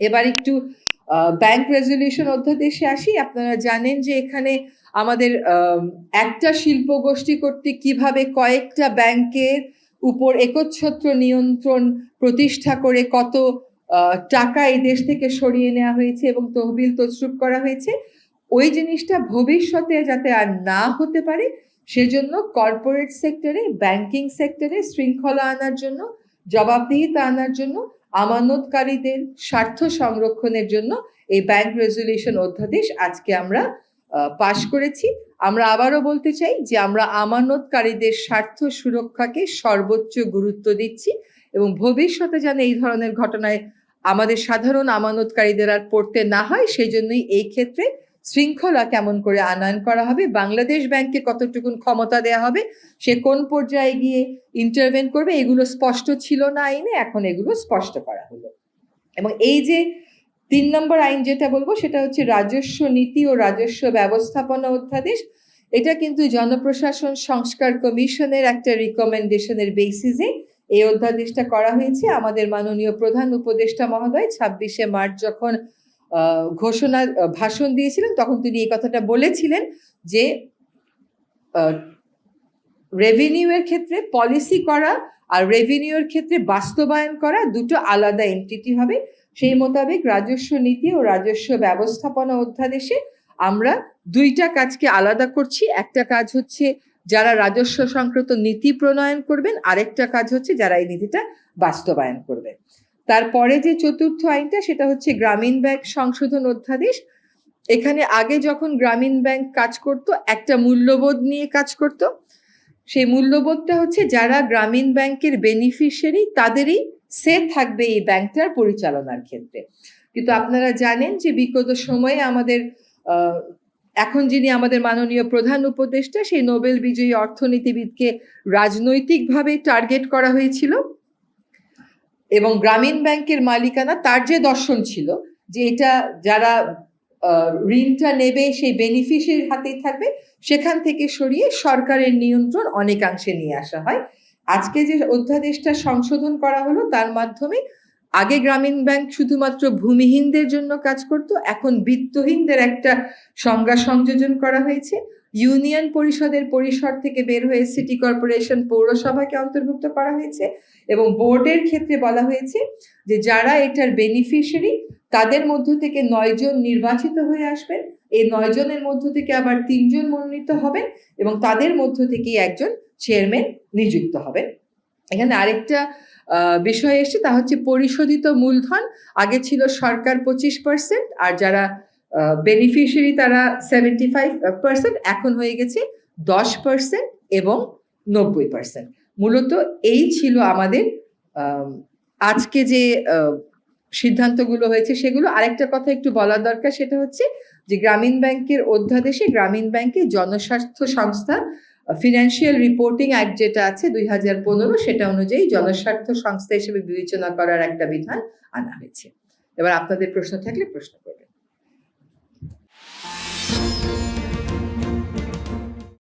এবার একটু bank resolution অধ্যাদেশে আসি। আপনারা জানেন যে এখানে আমাদের একটা শিল্প গোষ্ঠী কর্তৃক কীভাবে কয়েকটা ব্যাংকের উপর একচ্ছত্র নিয়ন্ত্রণ প্রতিষ্ঠা করে কত টাকা এই দেশ থেকে সরিয়ে নেওয়া হয়েছে এবং তহবিল তছরুপ করা হয়েছে, ওই জিনিসটা ভবিষ্যতে যাতে আর না হতে পারে, সেজন্য কর্পোরেট সেক্টরে ব্যাংকিং সেক্টরে শৃঙ্খলা আনার জন্য, জবাবদিহিতা আনার জন্য আমানতকারীদের স্বার্থ সংরক্ষণের জন্য এই ব্যাংক রেজলিউশন অধ্যাদেশ আজকে আমরা পাশ করেছি। আমরা আবারও বলতে চাই যে আমরা আমানতকারীদের স্বার্থ সুরক্ষাকে সর্বোচ্চ গুরুত্ব দিচ্ছি এবং ভবিষ্যতে যেন এই ধরনের ঘটনায় আমাদের সাধারণ আমানতকারীদের আর পড়তে না হয়, সেই জন্যই এই ক্ষেত্রে শৃঙ্খলা কেমন করে আনয়ন করা হবে, বাংলাদেশ ব্যাংকে কতটুকুন ক্ষমতা দেয়া হবে, সে কোন পর্যায়ে গিয়ে ইন্টারভেন করবে, এগুলো স্পষ্ট ছিল না আইনে, এখন এগুলো স্পষ্ট করা হলো। এবং এই যে তিন নম্বর আইন যেটা বলব, সেটা হচ্ছে রাজস্ব নীতি ও রাজস্ব ব্যবস্থাপনা অধ্যাদেশ। এটা কিন্তু জনপ্রশাসন সংস্কার কমিশনের একটা রিকমেন্ডেশনের বেসিসে এই অধ্যাদেশটা করা হয়েছে। আমাদের মাননীয় প্রধান উপদেষ্টা মহোদয় ছাব্বিশে মার্চ যখন ঘোষণা ভাষণ দিয়েছিলেন, তখন তিনি এই কথাটা বলেছিলেন যে রেভিনিউ এর ক্ষেত্রে পলিসি করা আর রেভিনিউর ক্ষেত্রে বাস্তবায়ন করা দুটো আলাদা এন্টিটি হবে। সেই মোতাবেক রাজস্ব নীতি ও রাজস্ব ব্যবস্থাপনা অধ্যাদেশে আমরা দুইটা কাজকে আলাদা করছি। একটা কাজ হচ্ছে যারা রাজস্ব সংক্রান্ত নীতি প্রণয়ন করবেন, আরেকটা কাজ হচ্ছে যারা এই নীতিটা বাস্তবায়ন করবে তারপরে যে চতুর্থ আইনটা সেটা হচ্ছে গ্রামীণ ব্যাংক সংশোধন অধ্যাদেশ। এখানে আগে যখন গ্রামীণ ব্যাংক কাজ করত, একটা মূল্যবোধ নিয়ে কাজ করত। সেই মূল্যবোধটা হচ্ছে যারা গ্রামীণ ব্যাংকের বেনিফিশিয়ারি তাদেরই সে থাকবে এই ব্যাংকটার পরিচালনার ক্ষেত্রে। কিন্তু আপনারা জানেন যে বিগত সময়ে আমাদের এখন যিনি আমাদের মাননীয় প্রধান উপদেষ্টা, সেই নোবেল বিজয়ী অর্থনীতিবিদকে রাজনৈতিকভাবে টার্গেট করা হয়েছিল। এবং গ্রামীণ ব্যাংকের মালিকানা তার যে দর্শন ছিল, যে এটা যারা ঋণটা নেবে সেই বেনিফিশিয়ারির হাতেই থাকবে, সেখান থেকে সরিয়ে সরকারের নিয়ন্ত্রণ অনেকাংশে নিয়ে আসা হয়। আজকে যে অধ্যাদেশটা সংশোধন করা হলো, তার মাধ্যমে আগে গ্রামীণ ব্যাংক শুধুমাত্র ভূমিহীনদের জন্য কাজ করত, এখন বিত্তহীনদের একটা সংজ্ঞা সংযোজন করা হয়েছে। ইউনিয়ন পরিষদের পরিসর থেকে বের হয়ে সিটি কর্পোরেশন পৌরসভাকে অন্তর্ভুক্ত করা হয়েছে এবং বোর্ডের ক্ষেত্রে বলা হয়েছে যে যারা এটার বেনিফিশিয়ারি, তাদের মধ্য থেকে নয়জন নির্বাচিত হয়ে আসবেন। এই নয়জনের মধ্য থেকে আবার তিনজন মনোনীত হবেন এবং তাদের মধ্য থেকে একজন চেয়ারম্যান নিযুক্ত হবেন এখানে আরেকটা বিষয় এসছে, তা হচ্ছে পরিশোধিত মূলধন। আগে ছিল সরকার পঁচিশ পার্সেন্ট, আর যারা বেনিফিশিয়ারি তারা সেভেন্টি ফাইভ পার্সেন্ট এখন হয়ে গেছে দশ পার্সেন্ট এবং নব্বই পার্সেন্ট মূলত এই ছিল আমাদের আজকে যে সিদ্ধান্তগুলো হয়েছে সেগুলো। আরেকটা কথা একটু বলার দরকার, সেটা হচ্ছে যে গ্রামীণ ব্যাংকের অধ্যাদেশে গ্রামীণ ব্যাংকে জনস্বার্থ সংস্থা ফিনান্সিয়াল রিপোর্টিং অ্যাক্ট যেটা আছে দুই হাজার পনেরো, সেটা অনুযায়ী জনস্বার্থ সংস্থা হিসেবে বিবেচনা করার একটা বিধান আনা হয়েছে। এবার আপনাদের প্রশ্ন থাকলে প্রশ্ন করবেন thank you